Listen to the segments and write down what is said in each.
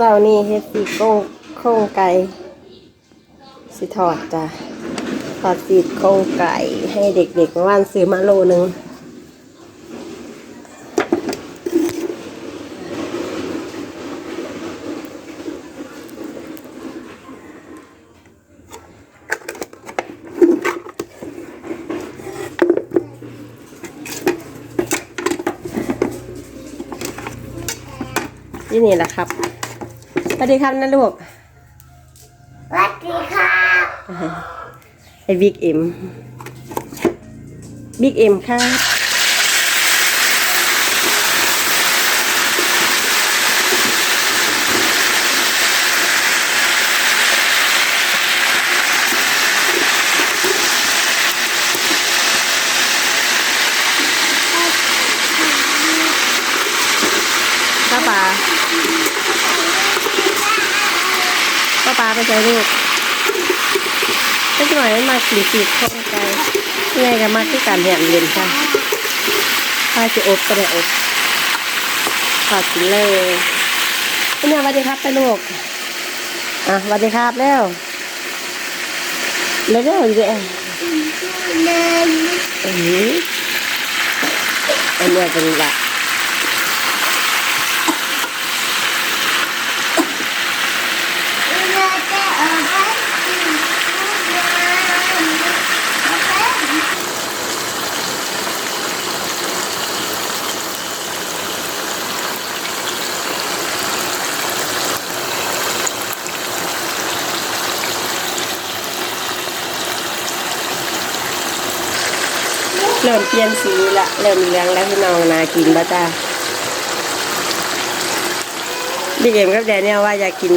ช้านี้เฮ็ดสีโก้งโครงไก่สิทอดจ้ะทอดสีโครงไก่ให้เด็กๆเมื่อวานซื้อมาโลหนึงที่นี่แหละครับ วัสดีครับนะลูกสวัสดีครับไอ้บิ๊กเอ็มบิ๊กเอ็มครับป้าป๋าป้าป๋าไป ใจลูกก็หน่อยมาสีสีคงใจยังไงก็มาที่การเรียนเรียนค่ะถ้าจะอบก็ได้อบขอดกินเลยพี่เนี่ยสวัสดีครับไปลูกอะสวัสดีครับแล้วแล้วเดี๋ยวเดี๋ยวเดินอืออันเนี้ยเป็นละเราจะเอาไปกินข้าว เริ่มเปลี่ยนสีละเริ่มเหลืองแล้วพี่น้องนากินบ้าจ้าบิ๊กเอ็มกับแดเนียลว่าอยากกิน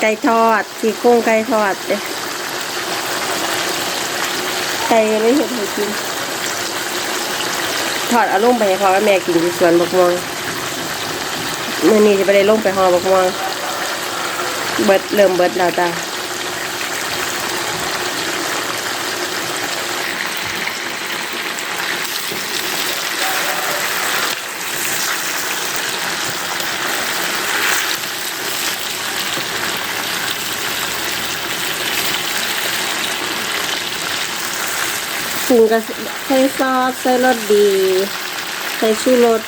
ไก่ทอดที่โครงไก่ทอดเด้ไก่ไม่เห็นให้กิน ทอดเอาลงไปให้พ่อกับแม่กินที่สวนบกม่วงมื่อนี้จะไปได้ลงไปหอบักม่วงเบิดเริ่มเบิดแล้วจ้า ปรุงกับใส่ซอสใส่รสดี ใส่ชูรส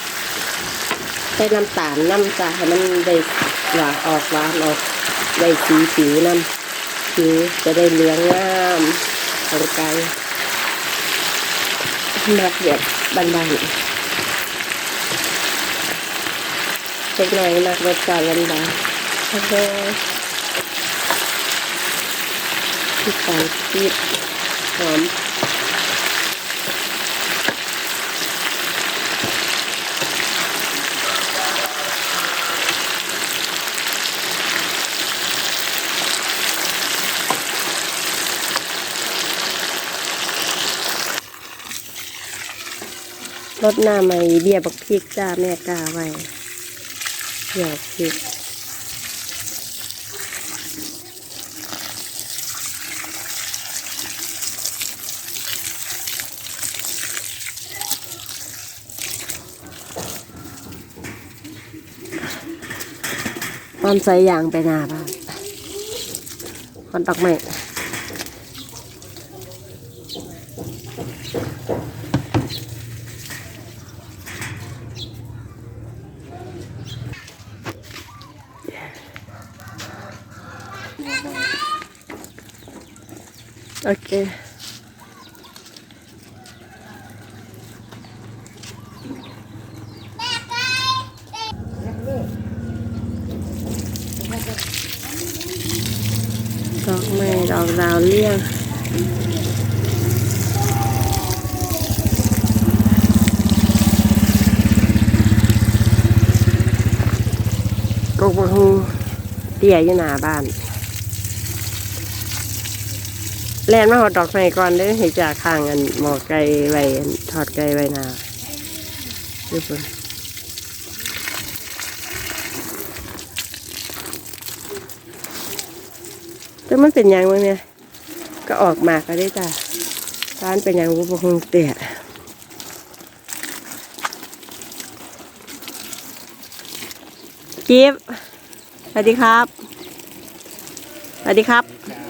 ใส่น้ำตาลน้ำจ้าให้มันได้หวานออกหวานออกได้สีผิวน้ำผิวจะได้เหลืองงามของไก่มักแบบบานๆเล็กน้อยมักรสชาติบานๆโอเคที่ตาลปี๊บหอม รดหน้าใหม่เบียบักพริกจ้าแม่กาไว้เบียบักพริกตอนใส่ยางไปหนาบ้านคนตอกไม้ โอเคดอกไม้ดอกดาวเลี่ยงกกบฮูเตี้ยอยู่หน้าบ้าน แลนมาหอดดอกไม้ก่อนเด้อให้จากข้างอันหมอไก่ไว้อันทอดไก่ไว้หนาดูเพิ่นแต่มันเป็นยังวะเนี่ย ก็ออกมาก็ได้จ้ะร้านเป็นยังกูบ่คงเตี้ยกิฟสวัสดีครับ สวัสดีครับ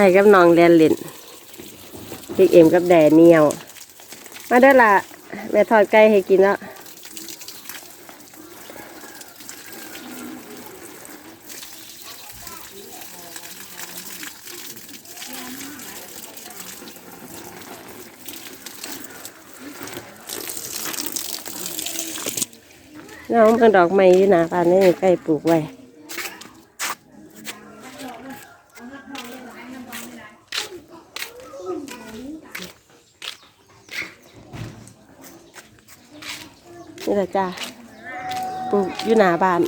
ไอ้กับน้องเรียนล่นพี่เอ็มกับแดเนียว มาเด้ละแม่ทอดไก่ให้กินแล้วน้องเป็นดอกไม้อยู่หนาบ้านนี่ใกล้ปลูกไว้ นี่แหละจ้าปลูกอยู่หน้าบ้าน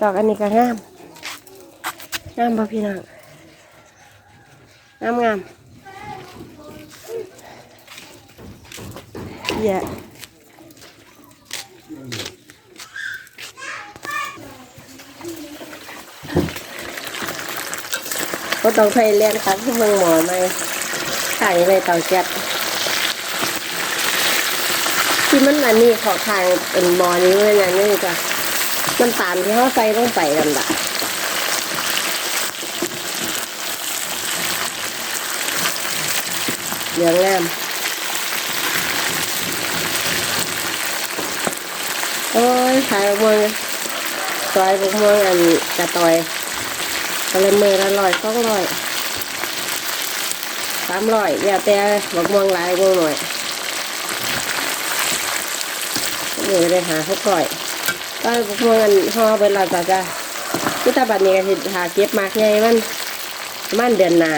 ดอกอันนี้ก็งาม งามป่ะพี่น้องงามงามเหี้ยก็ต้องไฟแรงครับที่เมืองหมอไหม ขายในเตาแก๊สที่มันอันนี้ขอทางเป็นหมอนี้เว้ยนะนี่จ้ะน้ำตาลที่เขาใส่ลงไปกันละเหลืองงามโอ้ยขายบะม่วงซอยบะม่วงอันกระตอยกระเลยมือละร้อยสองร้อย สามร้อยแล้วแต่บักม่วงหลายม่วงหน่อยเดี๋ยวได้หาหกร้อยก็บักม่วงอันห่อเป็นลาจ้าจ้าที่ตาบัดนี้ก็สิหาเก็บมากไงมันมันเดือนหน้า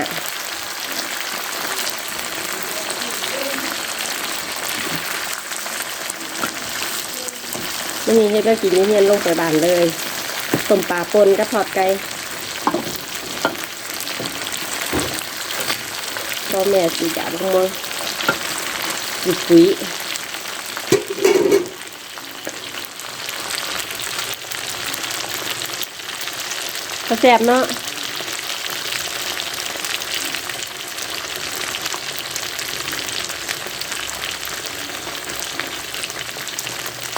ไม่มีให้ก็กินนี่เนียนลงไปบานเลยต้มปลาปนกับทอดไก่ พ่อแม่สีจานของมันสีปุ๋ยก็แซ่บเนาะ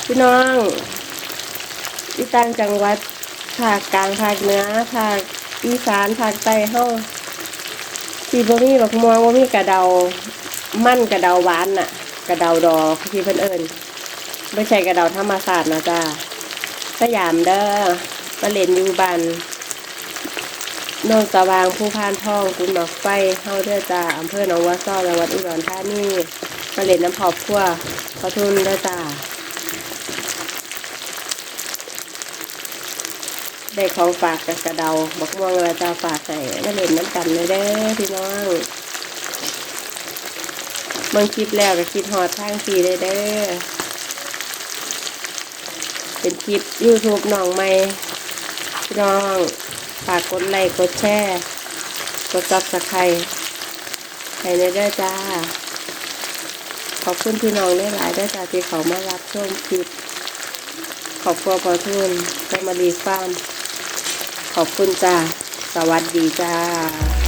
พี่น้องที่ต่างจังหวัดภาคกลางภาคเหนือภาคอีสานภาคใต้เฮา ที่บ่มีบักม่วงบ่มีกระเดา มั่นกระเดาหวานน่ะ กระเดาดอกที่เพิ่นเอิ้นไม่ใช่กระเดาธรรมศาสตร์นะจ้าสยามเด้อมาเล่นอยู่บ้านโนนสว่างผู้พานทองคุณหมอกไฟเฮาเด้อจ้าอำเภอหนองวัวซ้อจังหวัดอุดรธานีมาเล่นน้ำขอบครัวขอทุนเด้อจ้า ได้ของฝากกับกระเดาบักม่วงแล้วจ้าฝากให้มาเล่นน้ำกันเลยเด้อพี่น้องเบิ่งคลิปแล้วก็คิดฮอดทางทีเลยเด้อเป็นคลิป YouTube น้องใหม่พี่น้องฝากกดไลค์กดแชร์กดซับสไครต์ให้ในเด้จ้า ขอบคุณพี่น้องได้หลายๆเด้จ้าที่เขามารับชมคลิปขอบคุณพอทุนแฟมารีฟาร์ม ขอบคุณจ้า สวัสดีจ้า